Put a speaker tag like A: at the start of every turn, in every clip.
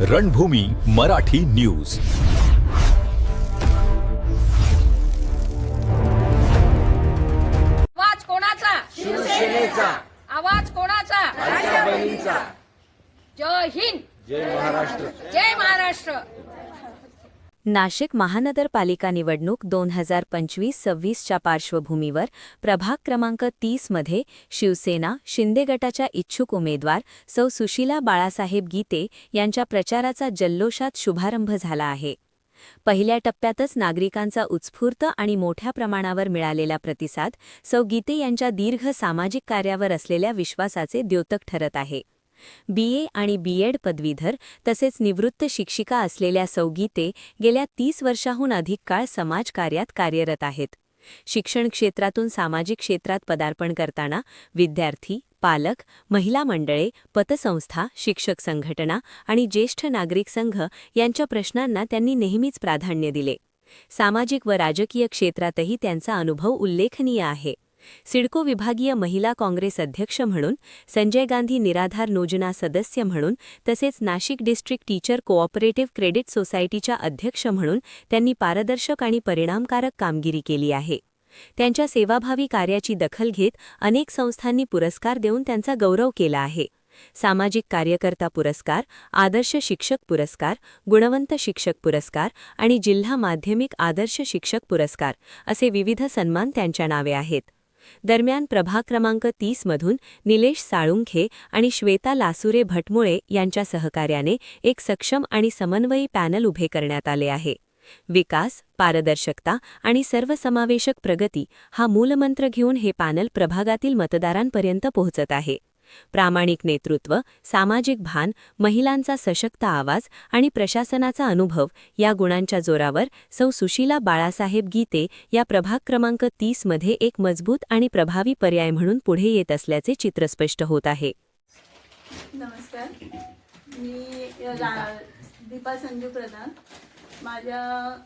A: रणभूमी Marathi news.
B: आवाज कोणाचा? शिवसेनेचा. आवाज कोणाचा? जय हिंद. जय महाराष्ट्र. जय महाराष्ट्र.
C: नाशिक महानगरपालिका निवडणूक दोन हजार पंचवीस सव्वीसच्या पार्श्वभूमीवर प्रभाग क्रमांक तीसमध्ये शिवसेना शिंदे गटाच्या इच्छुक उमेदवार सौ सुशीला बाळासाहेब गीते यांच्या प्रचाराचा जल्लोषात शुभारंभ झाला आहे. पहिल्या टप्प्यातच नागरिकांचा उत्स्फूर्त आणि मोठ्या प्रमाणावर मिळालेला प्रतिसाद सौ गीते यांच्या दीर्घ सामाजिक कार्यावर असलेल्या विश्वासाचे द्योतक ठरत आहे. बीए आणि बीएड पदवीधर तसेच निवृत्त शिक्षिका असलेल्या सौगीते गेल्या तीस वर्षाहून अधिक काळ समाजकार्यात कार्यरत आहेत. शिक्षण क्षेत्रातून सामाजिक क्षेत्रात पदार्पण करताना विद्यार्थी पालक महिला मंडळे पतसंस्था शिक्षक संघटना आणि ज्येष्ठ नागरिक संघ यांच्या प्रश्नांना त्यांनी नेहमीच प्राधान्य दिले. सामाजिक व राजकीय क्षेत्रातही त्यांचा अनुभव उल्लेखनीय आहे. सिडको विभागीय महिला काँग्रेस अध्यक्ष म्हणून संजय गांधी निराधार योजना सदस्य म्हणून तसेच Nashik district teacher cooperative credit सोसायटीच्या अध्यक्ष म्हणून त्यांनी पारदर्शक आणि परिणामकारक कामगिरी केली आहे. त्यांच्या सेवाभावी कार्याची दखल घेत अनेक संस्थांनी पुरस्कार देऊन त्यांचा गौरव केला आहे. सामाजिक कार्यकर्ता पुरस्कार आदर्श शिक्षक पुरस्कार गुणवंत शिक्षक पुरस्कार आणि जिल्हा माध्यमिक आदर्श शिक्षक पुरस्कार असे विविध सन्मान त्यांच्या नावे आहेत. दरम्यान प्रभाग क्रमांक तीसमधून निलेश साळुंखे आणि श्वेता लासुरे भटमुळे यांच्या सहकार्याने एक सक्षम आणि समन्वयी पॅनल उभे करण्यात आले आहे. विकास पारदर्शकता आणि सर्वसमावेशक प्रगती हा मूलमंत्र घेऊन हे पॅनल प्रभागातील मतदारांपर्यंत पोहोचत आहे. प्रामाणिक नेतृत्व सामाजिक भान महिलांचा सशक्त आवाज आणि प्रशासनाचा अनुभव या गुणांच्या जोरावर सौ सुशीला बाळासाहेब गीते या प्रभाग क्रमांक तीसमध्ये एक मजबूत आणि प्रभावी पर्याय म्हणून पुढे येत असल्याचे चित्र स्पष्ट होत आहे.
D: नमस्कार. मी दीपा संजू प्रधान. माझ्या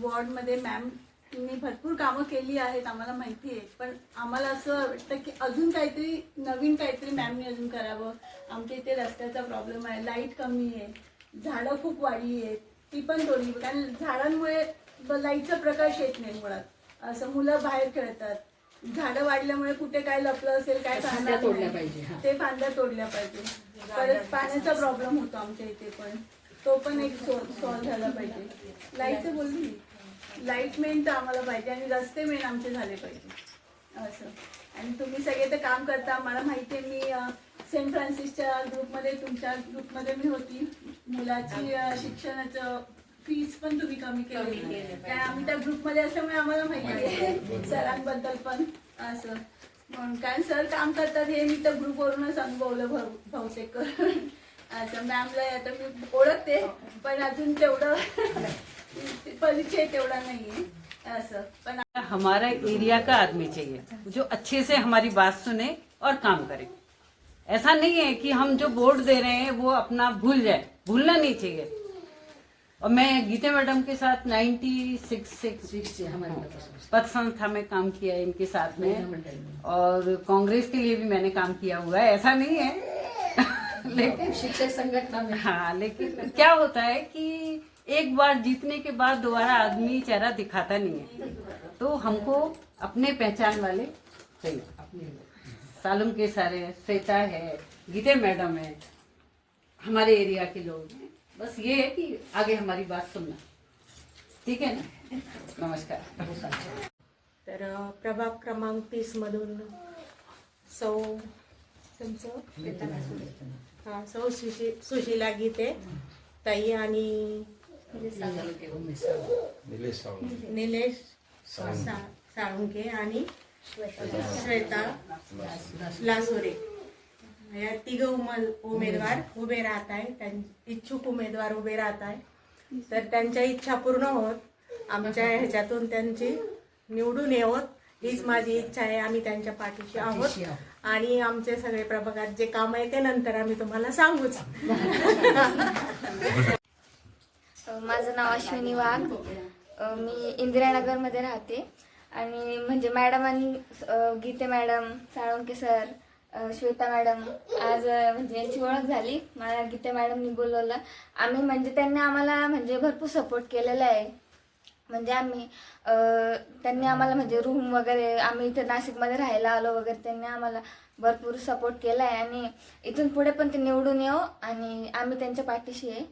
D: वॉर्डमध्ये मॅम मी भरपूर कामं केली आहेत आम्हाला माहिती आहे. पण आम्हाला असं वाटतं की अजून काहीतरी नवीन काहीतरी मॅमनी अजून करावं. आमच्या इथे रस्त्याचा प्रॉब्लेम आहे लाइट कमी आहे झाडं खूप वाढली आहेत ती पण तोडली. कारण झाडांमुळे ब- लाईटचा प्रकाश येत नाही मुळात. असं मुलं बाहेर खेळतात. झाडं वाढल्यामुळे कुठे काय लपलं असेल काय
B: फांद्या तोडल्या. पाहिजे.
D: ते फांद्या तोडल्या पाहिजे. परत पाण्याचा प्रॉब्लेम होतो आमच्या इथे पण. तो पण एक सॉल्व्ह झाला पाहिजे. लाईटचं बोलली. लाइट मेन तर आम्हाला पाहिजे आणि रस्ते मेन आमचे झाले पाहिजे. असं. आणि तुम्ही सगळे तर काम करता. मला माहिती आहे मी सेंट फ्रान्सिसच्या ग्रुपमध्ये तुमच्या ग्रुपमध्ये मी होती. मुलाची शिक्षणाचं फीस पण तुम्ही कमी केली. कारण आम्ही त्या ग्रुपमध्ये असल्यामुळे आम्हाला माहिती आहे. सरांबद्दल पण. असं. म्हणून कारण सर काम करतात हे मी त्या ग्रुपवरूनच अनुभवलं भाऊ बहुतेक असं. मॅमला आता मी ओळखते पण अजून तेवढं परिचय तेवढा नाहीये असं पण
E: हमारा एरिया का आदमी चाहिए जो अच्छे से हमारी बात सुने और काम करे। ऐसा नहीं है कि हम जो वोट दे रहे हैं वो अपना भूल जाए भूलना नहीं चाहिए। और मैं गीते मैडम के साथ 96 सिक्स पद संस्था में काम किया है इनके साथ में और कांग्रेस के लिए भी मैंने काम किया हुआ है। ऐसा नहीं है। लेकिन
B: शिक्षक संगठन
E: हाँ लेकिन क्या होता है कि एक बार जीतने के बाद दोबारा आदमी चेहरा दिखाता नहीं है। तो हमको अपने पहचान वाले चाहिए। सालम के सारे श्वेता है गीते मैडम है हमारे एरिया के लोग हैं। बस ये है कि आगे हमारी बात सुनना। ठीक है ना? नमस्कार।
F: तर प्रभाग क्रमांक तीसमधून सौ तुमचं? सौ सुशी सुशीला गीते ताई आणि निलेश सा- साळुंके आणि श्वेता लासोरे. या तिघ उमेदवार उभे राहत आहे. त्यां- इच्छुक उमेदवार उभे राहत आहे. तर त्यांच्या इच्छा पूर्ण होत. आमच्या ह्याच्यातून त्यांची निवडून येवत. हीच माझी इच्छा आहे. आम्ही त्यांच्या पाठीशी आहोत. आणि आमचे सगळे प्रभागात जे काम आहे ते नंतर आम्ही तुम्हाला सांगूच.
G: माझं नाव अश्विनी वाघ. मी इंदिरानगरमध्ये राहते. आणि म्हणजे मॅडम आणि Gite madam Salunke sir Shweta madam आज म्हणजे यांची ओळख झाली. मला गीते मॅडमनी बोलवलं. आम्ही म्हणजे त्यांनी आम्हाला म्हणजे भरपूर सपोर्ट केलेला आहे. म्हणजे आम्ही त्यांनी आम्हाला म्हणजे रूम वगैरे आम्ही इथे नाशिकमध्ये राहायला आलो वगैरे त्यांनी आम्हाला भरपूर सपोर्ट केला आहे आणि इथून पुढे पण ते निवडून येऊ. आणि आम्ही त्यांच्या पाठीशी आहे.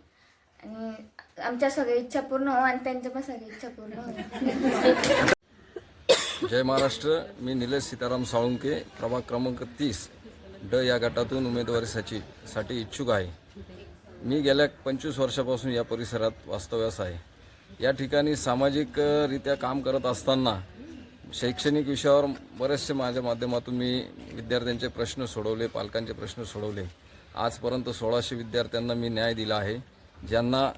G: आणि आमच्या सगळ्या इच्छा पूर्ण हो आणि त्यांच्या पण सगळ्या इच्छा पूर्ण हो.
H: जय महाराष्ट्र मी निलेश सीताराम साळुंके प्रभाग क्रमांक तीस. ड या गटातून उमेदवारीसाठी साठी इच्छुक आहे. मी गेल्या पंचवीस वर्षापासून या परिसरात वास्तव्यास आहे. या ठिकाणी सामाजिकरित्या काम करत असताना शैक्षणिक विषयावर बरेचसे माझ्या माध्यमातून मी विद्यार्थ्यांचे प्रश्न सोडवले पालकांचे प्रश्न सोडवले. आजपर्यंत सोळाशे विद्यार्थ्यांना मी न्याय दिला आहे. ज्यांना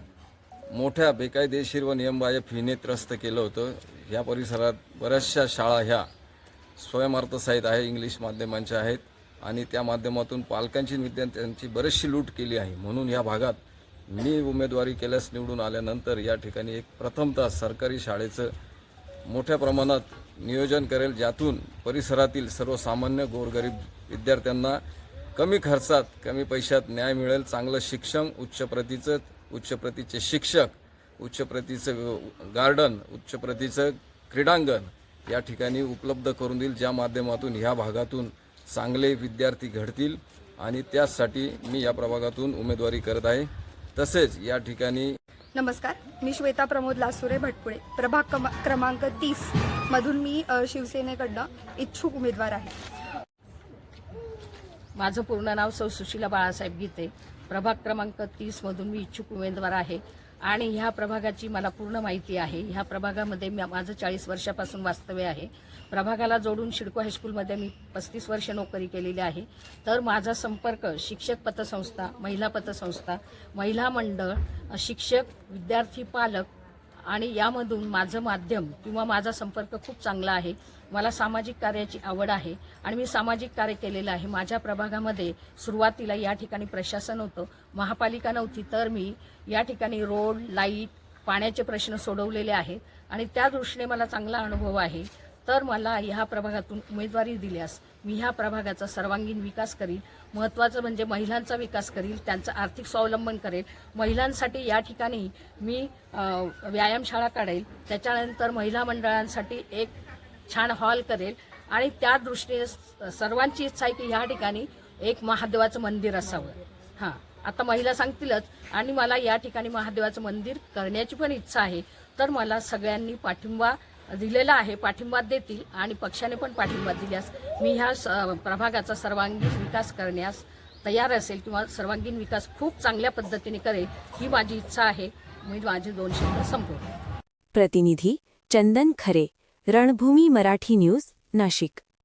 H: मोठ्या बेकायदेशीर व नियमबाह्य फीने त्रस्त केलं होतं या परिसरात बऱ्याचशा शाळा ह्या स्वयंअर्थसहित आहे इंग्लिश माध्यमांच्या आहेत आणि त्या माध्यमातून पालकांची विद्यार्थ्यांची बरीचशी लूट केली आहे. म्हणून या भागात मी उमेदवारी केल्यास निवडून आल्यानंतर या ठिकाणी एक प्रथमतः सरकारी शाळेचं मोठ्या प्रमाणात नियोजन करेल ज्यातून परिसरातील सर्वसामान्य गोरगरीब विद्यार्थ्यांना कमी खर्चात कमी पैशात न्याय मिळेल चांगलं शिक्षण उच्च प्रतीचं उच्च प्रतीचे शिक्षक उच्च प्रतीचं गार्डन उच्च प्रतीचं क्रीडांगण या ठिकाणी उपलब्ध करून देईल ज्या माध्यमातून ह्या भागातून चांगले विद्यार्थी घडतील. आणि त्याचसाठी मी या प्रभागातून उमेदवारी करत आहे. तसेच या ठिकाणी
I: नमस्कार मी श्वेता प्रमोद लासुरे भटपुळे प्रभाग क्रम क्रमांक तीस मधून मी शिवसेनेकडनं इच्छुक उमेदवार आहे.
B: माझं पूर्ण नाव सौ सुशीला बाळासाहेब गीते. प्रभाग क्रमांक तीसमधून मी इच्छुक उमेदवार आहे. आणि ह्या प्रभागाची मला पूर्ण माहिती आहे. ह्या प्रभागामध्ये मी माझं चाळीस वर्षापासून वास्तव्य आहे. प्रभागाला जोडून शिडको हायस्कूलमध्ये मी पस्तीस वर्ष नोकरी केलेली आहे. तर माझा संपर्क शिक्षक पतसंस्था महिला पतसंस्था महिला मंडळ शिक्षक विद्यार्थी पालक आणि यामधून माझं माध्यम किंवा माझा संपर्क खूप चांगला आहे. मला सामाजिक कार्याची आवड आहे आणि मी सामाजिक कार्य केलेलं आहे. माझ्या प्रभागामध्ये सुरुवातीला या ठिकाणी प्रशासन होतं. महापालिका नव्हती तर मी या ठिकाणी रोड लाइट पाण्याचे प्रश्न सोडवलेले आहेत. आणि त्या दृष्टीने मला चांगला अनुभव आहे. तर मला ह्या प्रभागातून उमेदवारी दिल्यास मी ह्या प्रभागाचा सर्वांगीण विकास करील महत्त्वाचं म्हणजे महिलांचा विकास करील त्यांचं आर्थिक स्वावलंबन करेल महिलांसाठी या ठिकाणी मी व्यायामशाळा काढेल. त्याच्यानंतर महिला मंडळांसाठी एक छान हॉल करेल. आणि त्या दृष्टीने सर्वांची इच्छा आहे की ह्या ठिकाणी एक महादेवाचं मंदिर असावं. हां आता महिला सांगतीलच. आणि मला या ठिकाणी महादेवाचं मंदिर करण्याची पण इच्छा आहे. तर मला सगळ्यांनी पाठिंबा दिलेला आहे पाठिंबा देतील आणि पक्षाने पण पाठिंबा दिल्यास मी ह्या स- प्रभागाचा सर्वांगीण विकास करण्यास तयार असेल किंवा सर्वांगीण विकास खूप चांगल्या पद्धतीने करेल ही माझी इच्छा आहे. मी माझे दोन शब्द संपवतो.
C: प्रतिनिधी चंदन खरे रणभूमी मराठी न्यूज नाशिक.